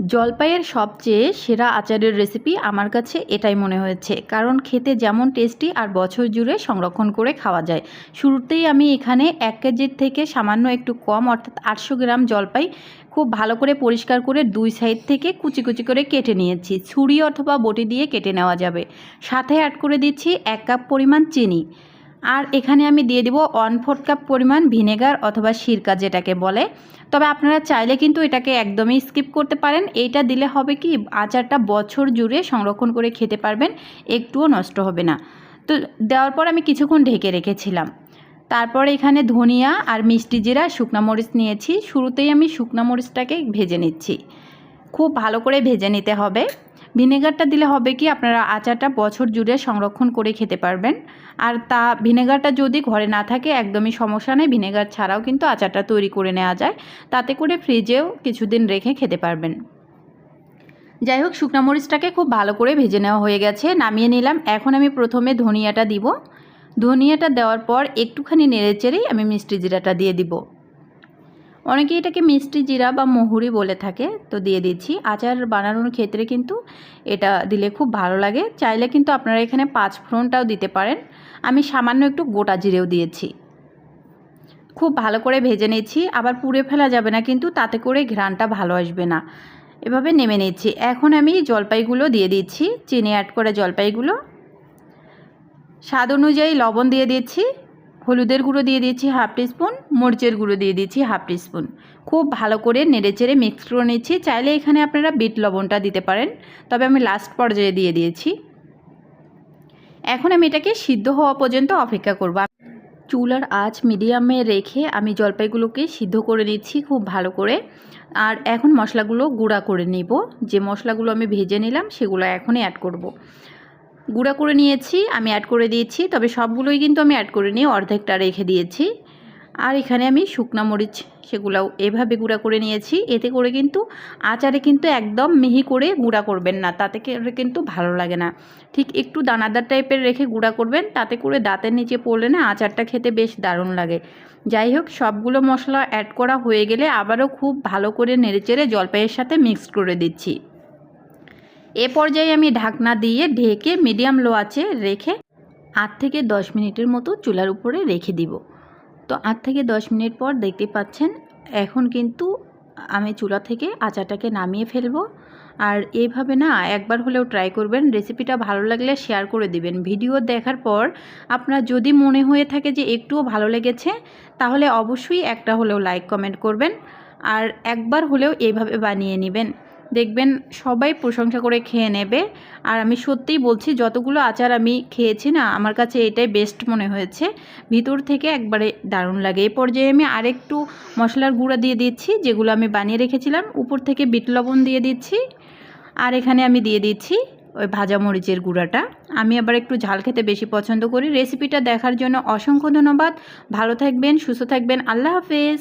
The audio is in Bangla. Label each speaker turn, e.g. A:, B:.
A: জলপাইয়ের সবচেয়ে সেরা আচারের রেসিপি আমার কাছে এটাই মনে হয়েছে। কারণ খেতে যেমন টেস্টি আর বছর জুড়ে সংরক্ষণ করে খাওয়া যায়। শুরুতেই আমি এখানে এক কেজির থেকে সামান্য একটু কম অর্থাৎ আটশো গ্রাম জলপাই খুব ভালো করে পরিষ্কার করে দুই সাইড থেকে কুচি কুচি করে কেটে নিয়েছি। ছুরি অথবা বটি দিয়ে কেটে নেওয়া যাবে। সাথে অ্যাড করে দিচ্ছি এক কাপ পরিমাণ চিনি। আর এখানে আমি দিয়ে দিব ওয়ান ফোর্থ কাপ পরিমাণ ভিনেগার অথবা সিরকা যেটাকে বলে। তবে আপনারা চাইলে কিন্তু এটাকে একদমই স্কিপ করতে পারেন। এইটা দিলে হবে কি, আচারটা বছর জুড়ে সংরক্ষণ করে খেতে পারবেন, একটুও নষ্ট হবে না। তো দেওয়ার পর আমি কিছুক্ষণ ঢেকে রেখেছিলাম। তারপর এখানে ধনিয়া আর মিষ্টি জিরা, শুকনা মরিচ নিয়েছি। শুরুতেই আমি শুকনা মরিচটাকে ভেজে নিচ্ছি। খুব ভালো করে ভেজে নিতে হবে। ভিনেগারটা দিলে হবে কি আপনারা আচারটা বছর জুড়ে সংরক্ষণ করে খেতে পারবেন। আর তা ভিনেগারটা যদি ঘরে না থাকে একদমই সমস্যা নেই, ভিনেগার ছাড়াও কিন্তু আচারটা তৈরি করে নেওয়া যায়। তাতে করে ফ্রিজেও কিছুদিন রেখে খেতে পারবেন। যাই হোক, শুকনা মরিচটাকে খুব ভালো করে ভেজে নেওয়া হয়ে গেছে। নামিয়ে নিলাম। এখন আমি প্রথমে ধনিয়াটা দিব। ধনিয়াটা দেওয়ার পর একটুখানি নেড়ে চেড়েই আমি মিষ্টি জিরাটা দিয়ে দিব। অনেকে এটাকে মিষ্টি জিরা বা মহুরি বলে থাকে, তো দিয়ে দিচ্ছি। আচার বানানোর ক্ষেত্রে কিন্তু এটা দিলে খুব ভালো লাগে। চাইলে কিন্তু আপনারা এখানে পাঁচ ফোড়নটাও দিতে পারেন। আমি সামান্য একটু গোটা জিরেও দিয়েছি। খুব ভালো করে ভেজে নিচ্ছি। আবার পুড়ে ফেলা যাবে না, কিন্তু তাতে করে ঘ্রাণটা ভালো আসবে না। এভাবে নেমে নিচ্ছি। এখন আমি জলপাইগুলো দিয়ে দিচ্ছি। চিনি অ্যাড করে জলপাইগুলো। স্বাদ অনুযায়ী লবণ দিয়ে দিচ্ছি। হলুদের গুঁড়ো দিয়ে দিচ্ছি হাফ টিস্পুন, মরিচের গুঁড়ো দিয়ে দিচ্ছি হাফ টিস্পুন। খুব ভালো করে নেড়েচেড়ে মিক্স করে নিচ্ছি। চাইলে এখানে আপনারা বিট লবণটা দিতে পারেন। তবে আমি লাস্ট পর্যায়ে দিয়ে দিয়েছি। এখন আমি এটাকে সিদ্ধ হওয়া পর্যন্ত অপেক্ষা করব। চুলার আঁচ মিডিয়ামে রেখে আমি জলপাইগুলোকে সিদ্ধ করে নিচ্ছি খুব ভালো করে। আর এখন মশলাগুলো গুঁড়া করে নিব। যে মশলাগুলো আমি ভেজে নিলাম সেগুলো এখনই অ্যাড করব। গুঁড়া করে নিয়েছি, আমি অ্যাড করে দিয়েছি, তবে সবগুলোই কিন্তু আমি অ্যাড করে নিয়ে অর্ধেকটা রেখে দিয়েছি। আর এখানে আমি শুকনা মরিচ সেগুলাও এভাবে গুঁড়া করে নিয়েছি, এতে করে কিন্তু আচারে কিন্তু একদম মিহি করে গুঁড়া করবেন না, তাতে কিন্তু ভালো লাগে না। ঠিক একটু দানাদার টাইপের রেখে গুঁড়া করবেন, তাতে করে দাঁতের নিচে পড়লে না আচারটা খেতে বেশ দারুণ লাগে। যাই হোক, সবগুলো মশলা অ্যাড করা হয়ে গেলে আবারও খুব ভালো করে নেড়েচেড়ে জলপাইয়ের সাথে মিক্সড করে দিচ্ছি। এ পর্যায়ে আমি ঢাকনা দিয়ে ঢেকে মিডিয়াম লো আছে রেখে আট থেকে দশ মিনিটের মতো চুলার উপরে রেখে দিব। তো আট থেকে দশ মিনিট পর দেখতে পাচ্ছেন, এখন কিন্তু আমি চুলা থেকে আচারটাকে নামিয়ে ফেলব। আর এইভাবে না, একবার হলেও ট্রাই করবেন রেসিপিটা ভালো লাগলে শেয়ার করে দিবেন। ভিডিও দেখার পর আপনার যদি মনে হয়ে থাকে যে একটুও ভালো লেগেছে, তাহলে অবশ্যই একটা হলেও লাইক কমেন্ট করবেন। আর একবার হলেও এইভাবে বানিয়ে নেবেন। দেখবেন সবাই প্রশংসা করে খেয়ে নেবে। আর আমি সত্যিই বলছি, যতগুলো আচার আমি খেয়েছি না, আমার কাছে এটাই বেস্ট মনে হয়েছে। ভিতর থেকে একবারে দারুণ লাগে। এই পর্যায়ে আমি আরেকটু মশলার গুঁড়া দিয়ে দিচ্ছি, যেগুলো আমি বানিয়ে রেখেছিলাম। উপর থেকে বিট লবণ দিয়ে দিচ্ছি। আর এখানে আমি দিয়ে দিচ্ছি ওই ভাজা মরিচের গুঁড়াটা। আমি আবার একটু ঝাল খেতে বেশি পছন্দ করি। রেসিপিটা দেখার জন্য অসংখ্য ধন্যবাদ। ভালো থাকবেন, সুস্থ থাকবেন। আল্লাহ হাফেজ।